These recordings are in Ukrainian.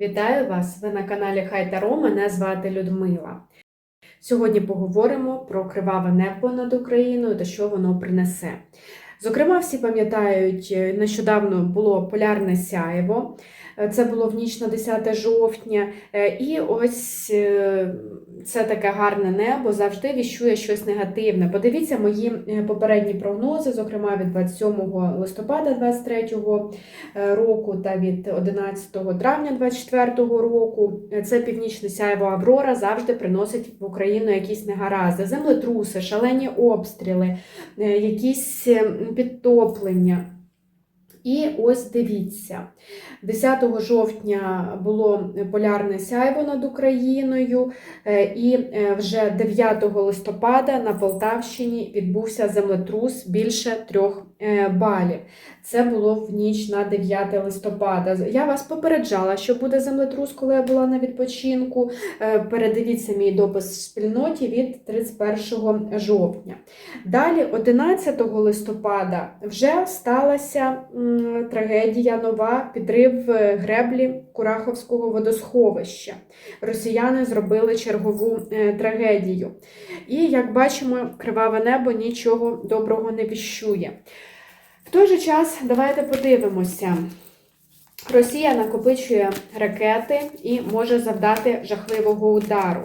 Вітаю вас! Ви на каналі Хай Таро. Мене звати Людмила. Сьогодні поговоримо про криваве небо над Україною та що воно принесе. Зокрема, всі пам'ятають, нещодавно було полярне сяєво. Це було в ніч на 10 жовтня. Е, І ось е, це таке гарне небо завжди віщує щось негативне. Подивіться мої е, попередні прогнози, зокрема від 27 листопада 2023 року та від 11 травня 2024 року. Це північне сяєво Аврора завжди приносить в Україну якісь негаразди, землетруси, шалені обстріли, е, якісь е, підтоплення. І ось дивіться, 10 жовтня було полярне сяйво над Україною, е, і е, вже 9 листопада на Полтавщині відбувся землетрус більше трьох е, балів. Це було в ніч на 9 листопада. Я вас попереджала, що буде землетрус, коли я була на відпочинку. Передивіться мій допис в спільноті від 31 жовтня. Далі, 11 листопада, вже сталася трагедія нова підрив е, греблі Кураховського водосховища. Росіяни зробили чергову е, трагедію. І, як бачимо, криваве небо нічого доброго не віщує. Той же час давайте подивимося. Росія накопичує ракети і може завдати жахливого удару.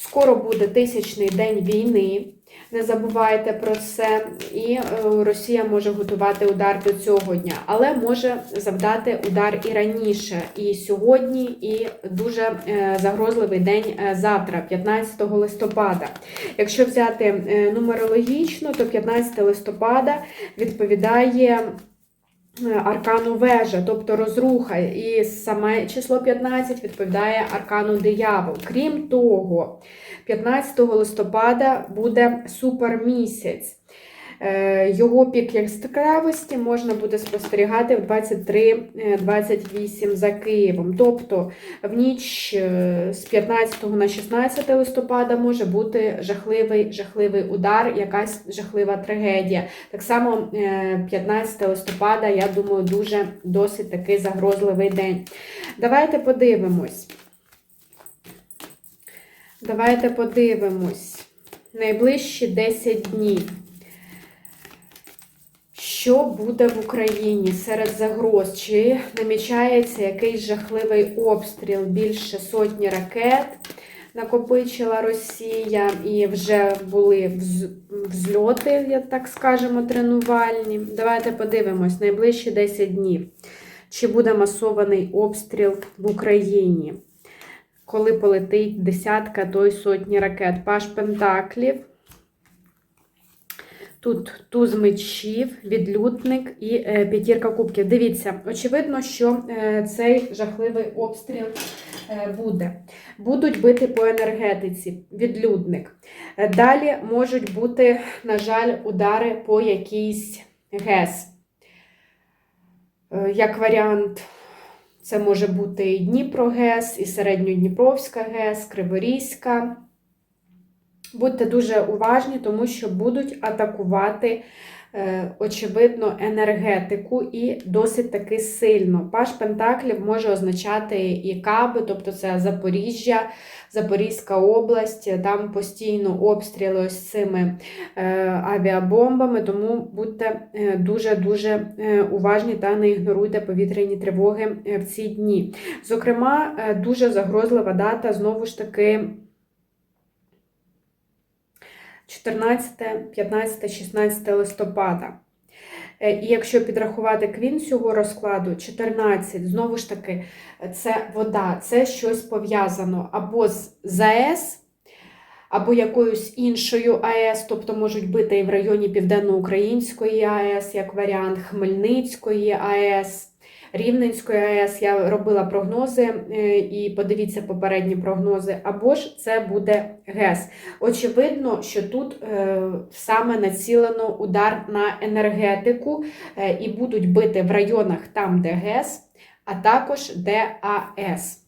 Скоро буде тисячний день війни. Не забувайте про це, і е, Росія може готувати удар до цього дня, але може завдати удар і раніше, і сьогодні, і дуже е, загрозливий день е, завтра, 15 листопада. Якщо взяти нумерологічно, то 15 листопада відповідає. Аркану вежа, тобто розруха, і саме число 15 відповідає аркану диявол. Крім того, 15 листопада буде супермісяць. Його пік яскравості можна буде спостерігати в 23-28 за Києвом. Тобто в ніч з 15 на 16 листопада може бути жахливий жахливий удар, якась жахлива трагедія. Так само 15 листопада, я думаю, дуже досить такий загрозливий день. Давайте подивимось. Давайте подивимось. Найближчі 10 днів. Що буде в Україні серед загроз? Чи намічається якийсь жахливий обстріл? Більше сотні ракет накопичила Росія, і вже були взльоти, я так скажемо, тренувальні. Давайте подивимось, найближчі 10 днів. Чи буде масований обстріл в Україні? Коли полетить десятка, то сотні ракет. Паш Пентаклів. Тут туз мечів, відлюдник і е, п'ятірка кубків. Дивіться, очевидно, що е, цей жахливий обстріл е, буде. Будуть бити по енергетиці, відлюдник. Далі можуть бути, на жаль, удари по якійсь ГЕС. Як варіант, це може бути і Дніпро-ГЕС, і Середньодніпровська ГЕС, Криворізька. Будьте дуже уважні, тому що будуть атакувати, е, очевидно, енергетику і досить таки сильно. Паш Пентаклів може означати і Каби, тобто це Запоріжжя, Запорізька область, там постійно обстріли ось цими е, авіабомбами, тому будьте дуже-дуже уважні та не ігноруйте повітряні тривоги в ці дні. Зокрема, дуже загрозлива дата, знову ж таки. 14, 15, 16 листопада. І якщо підрахувати квін цього розкладу, 14, знову ж таки, це вода, це щось пов'язано або з ЗАЕС, або якоюсь іншою АЕС, тобто можуть бути і в районі Південноукраїнської АЕС, як варіант Хмельницької АЕС. Рівненської АЕС я робила прогнози е, і подивіться попередні прогнози, або ж це буде ГЕС. Очевидно, що тут е, саме націлено удар на енергетику е, і будуть бити в районах там, де ГЕС, а також де АЕС.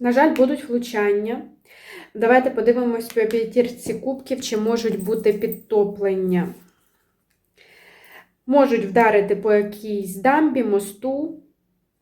На жаль, будуть влучання. Давайте подивимось по п'ятірці кубків, чи можуть бути підтоплення. Можуть вдарити по якійсь дамбі, мосту,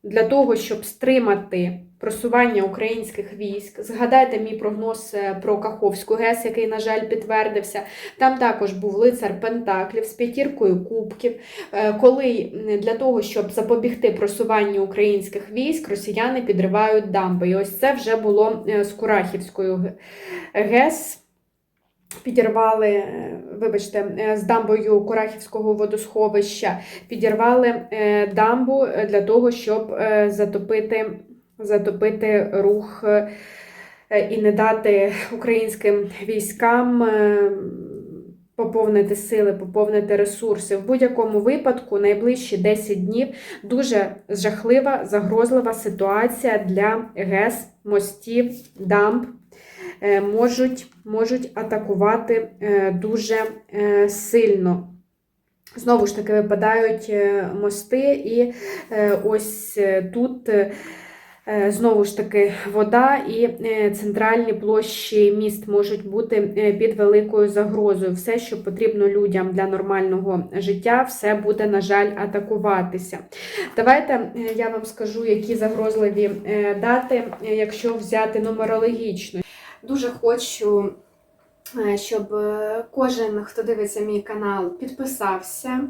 для того, щоб стримати просування українських військ. Згадайте мій прогноз е, про Каховську ГЕС, який, на жаль, підтвердився. Там також був лицар Пентаклів з п'ятіркою кубків, е, коли для того, щоб запобігти просуванню українських військ, росіяни підривають дамби. І ось це вже було е, з Курахівською ГЕС. Підірвали, е, вибачте, е, з дамбою Курахівського водосховища, підірвали е, дамбу для того, щоб затопити, затопити рух і не дати українським військам поповнити сили, поповнити ресурси. В будь-якому випадку найближчі 10 днів дуже жахлива, загрозлива ситуація для ГЕС, мостів, дамб. Е, Можуть, можуть атакувати е, дуже е, сильно. Знову ж таки, випадають мости, і ось тут знову ж таки вода і е, центральні площі міст можуть бути е, під великою загрозою. Все, що потрібно людям для нормального життя, все буде, на жаль, атакуватися. Давайте е, я вам скажу, які загрозливі е, дати, е, якщо взяти нумерологічно. Дуже хочу е, щоб е, кожен, хто дивиться мій канал, підписався,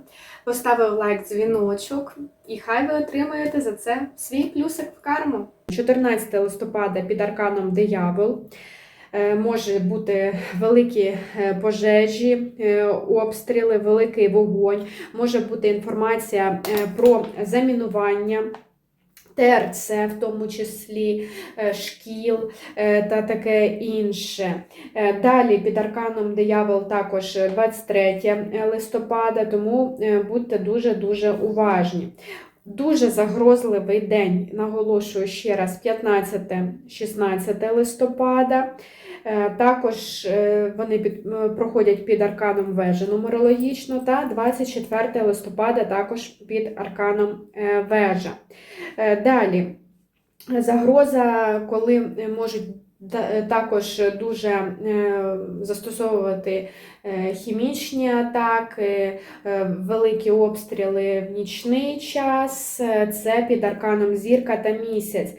поставив лайк, дзвіночок, і хай ви отримаєте за це свій плюсик в карму. 14 листопада під арканом Диявол. Е, Може бути великі е, пожежі, е, обстріли, великий вогонь, може бути інформація е, про замінування. ТРЦ, в тому числі е, шкіл е, та таке інше. Е, Далі під арканом диявол також 23 листопада, тому будьте дуже-дуже уважні. Дуже загрозливий день, наголошую ще раз, 15-16 листопада. Також вони під, проходять під арканом вежі нумерологічно, та 24 листопада також під арканом вежа. Е, Далі загроза, коли можуть е, також дуже е, застосовувати хімічні атаки, великі обстріли в нічний час, це під арканом зірка та місяць.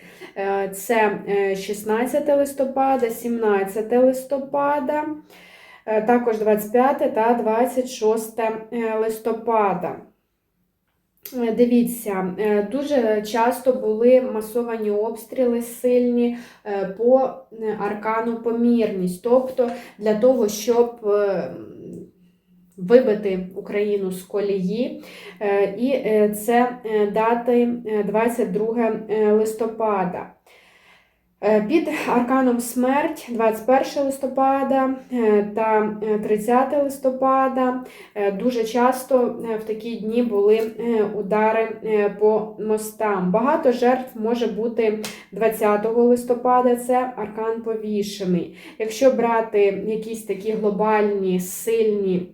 Це е, 16 листопада, 17 листопада, також 25 та 26 листопада. Е, Дивіться, е, дуже часто були масовані обстріли сильні е, по аркану помірність, тобто для того, щоб вибити Україну з колії. І це дати е, 22 листопада. Е, Під арканом смерть 21 листопада е, та е, 30 листопада Е, Дуже часто в такі дні були удари по мостам. Багато жертв може бути 20 листопада, це аркан повішений. Якщо брати якісь такі глобальні, сильні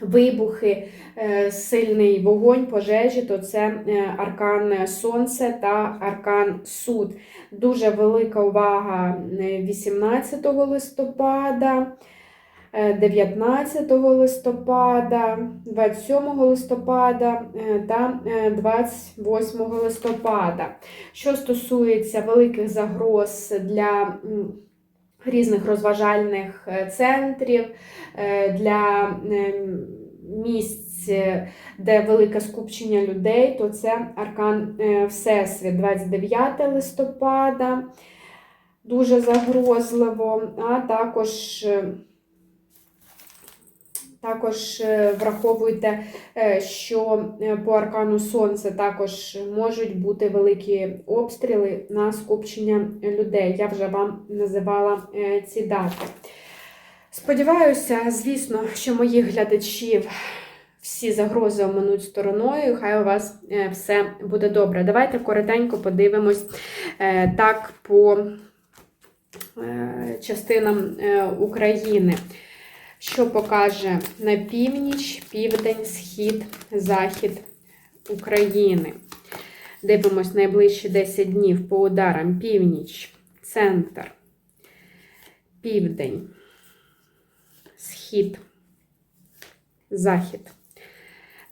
вибухи, е, сильний вогонь, пожежі, то це е, аркан Сонце та аркан Суд. Дуже велика увага е, 18 листопада. е, 19 листопада, 27 листопада та е, 28 листопада. Що стосується великих загроз для різних розважальних е, центрів, е, для е, місць, де велике скупчення людей, то це аркан Всесвіт 29 листопада. Дуже загрозливо, а також також е, враховуйте, е, що е, по аркану Сонце також можуть бути великі обстріли на скупчення людей. Я вже вам називала ці дати. Сподіваюся, звісно, що моїх глядачів всі загрози оминуть стороною. Хай у вас все буде добре. Давайте коротенько подивимось так по частинам України що покаже на північ, південь, схід, захід України. Дивимось найближчі 10 днів по ударам північ, центр, південь, схід, захід.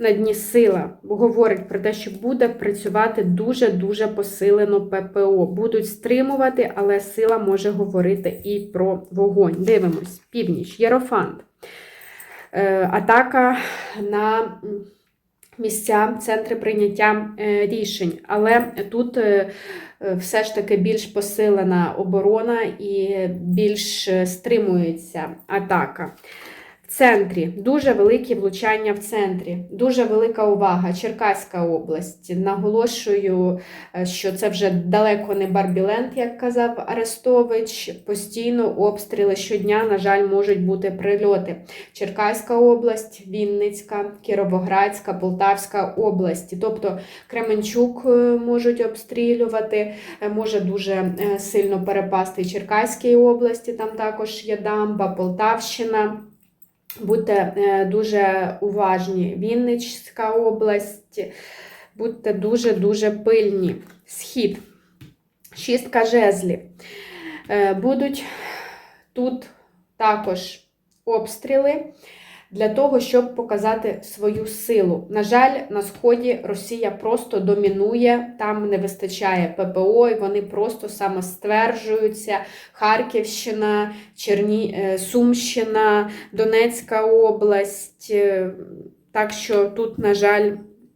На дні сила, говорить про те, що буде працювати дуже-дуже посилено ППО. Будуть стримувати, але сила може говорити і про вогонь. Дивимось, північ, Єрофант. Е, Атака на місця, центри прийняття е, рішень. Але тут е, все ж таки більш посилена оборона і більш стримується атака. Центрі дуже великі влучання в центрі, дуже велика увага. Черкаська область. Наголошую, е, що це вже далеко не Барбіленд, як казав Арестович. Постійно обстріли щодня, на жаль, можуть бути прильоти. Черкаська область, Вінницька, Кіровоградська, Полтавська області. Тобто Кременчук е, можуть обстрілювати, е, може дуже сильно перепасти Черкаській області, там також є дамба, Полтавщина. Будьте е, дуже уважні. Вінницька область, будьте дуже-дуже пильні. Схід. Шістка жезлів. Е, Будуть тут також обстріли для того, щоб показати свою силу. На жаль, на сході Росія просто домінує, там не вистачає ППО, і вони просто самостверджуються. Харківщина, Черні... е, Сумщина, Донецька область. Е, Так що тут, на жаль,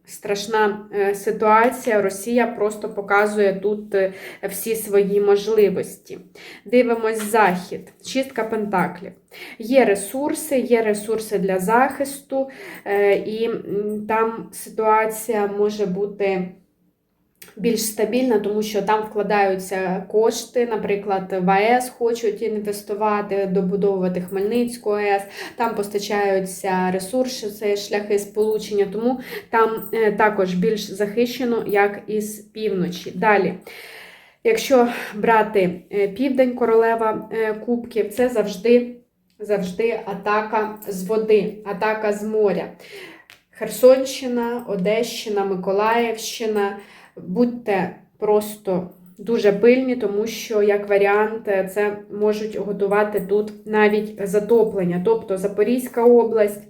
страшна е, ситуація. Росія просто показує тут е, всі свої можливості. Дивимось захід, чистка пентаклів. Є ресурси, є ресурси для захисту, е, і там ситуація може бути більш стабільна, тому що там вкладаються кошти, наприклад, в АЕС хочуть інвестувати, добудовувати Хмельницьку АЕС, там постачаються ресурси, це шляхи сполучення, тому там е, також більш захищено, як із півночі. Далі. Якщо брати е, південь королева е, кубків, це завжди, завжди атака з води, атака з моря. Херсонщина, Одещина, Миколаївщина. Будьте просто дуже пильні, тому що, як варіант, е, це можуть готувати тут навіть затоплення. Тобто Запорізька область.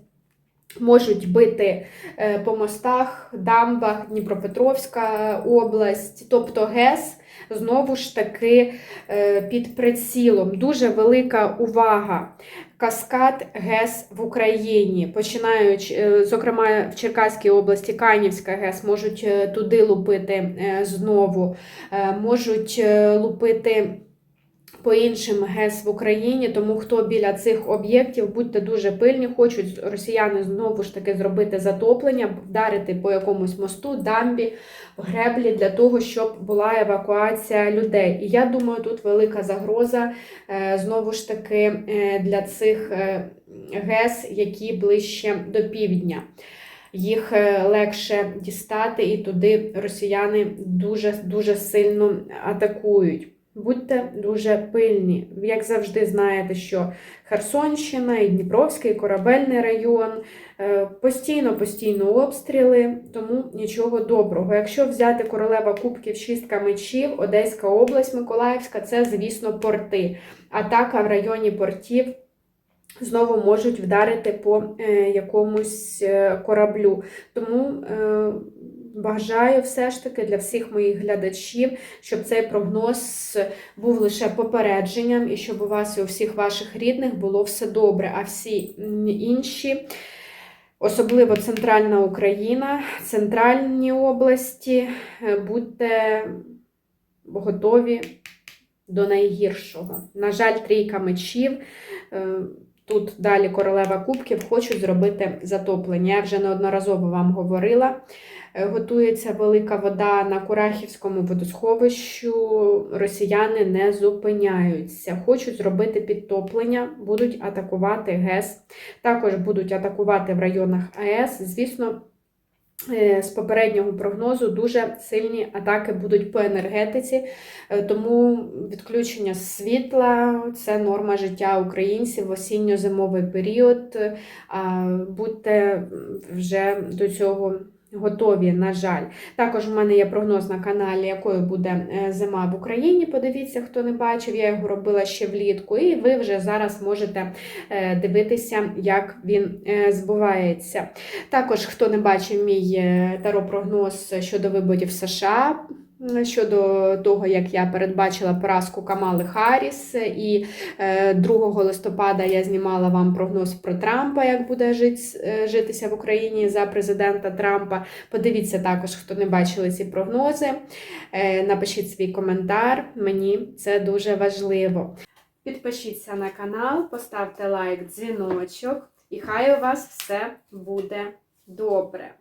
Можуть бити е, по мостах, дамбах, Дніпропетровська область, тобто ГЕС знову ж таки е, під прицілом. Дуже велика увага. Каскад ГЕС в Україні, починаючи, е, зокрема в Черкаській області, Канівська ГЕС, можуть е, туди лупити знову, можуть лупити по іншим ГЕС в Україні, тому хто біля цих об'єктів, будьте дуже пильні, хочуть росіяни знову ж таки зробити затоплення, вдарити по якомусь мосту, дамбі, греблі для того, щоб була евакуація людей. І я думаю, тут велика загроза е, знову ж таки е, для цих е, ГЕС, які ближче до півдня. Їх легше дістати, і туди росіяни дуже дуже сильно атакують. Будьте дуже пильні. Як завжди, знаєте, що Херсонщина, і Дніпровський, і корабельний район постійно-постійно обстріли, тому нічого доброго. Якщо взяти королева кубків шістка мечів, Одеська область, Миколаївська це, звісно, порти. Атака в районі портів. Знову можуть вдарити по е, якомусь е, кораблю. Тому е, бажаю все ж таки для всіх моїх глядачів, щоб цей прогноз був лише попередженням і щоб у вас і у всіх ваших рідних було все добре. А всі інші, особливо центральна Україна, центральні області, е, будьте готові до найгіршого. На жаль, трійка мечів. е, Тут далі королева кубків хочуть зробити затоплення. Я вже неодноразово вам говорила. Е, Готується велика вода на Курахівському водосховищу. Росіяни не зупиняються. Хочуть зробити підтоплення, будуть атакувати ГЕС. Також будуть атакувати в районах АЕС. Звісно, е, з попереднього прогнозу дуже сильні атаки будуть по енергетиці, Е, тому відключення світла це норма життя українців в осінньо-зимовий період. Будьте вже до цього готові, на жаль. Також в мене є прогноз на каналі, якою буде е, зима в Україні. Подивіться, хто не бачив, я його робила ще влітку, і ви вже зараз можете е, дивитися, як він е, збувається. Також, хто не бачив мій таро-прогноз щодо виборів США. Щодо того, як я передбачила поразку Камали Харріс, і е, 2 листопада я знімала вам прогноз про Трампа, як буде е, житися в Україні за президента Трампа. Подивіться також, хто не бачили ці прогнози. Е, Напишіть свій коментар, мені це дуже важливо. Підпишіться на канал, поставте лайк, дзвіночок, і хай у вас все буде добре.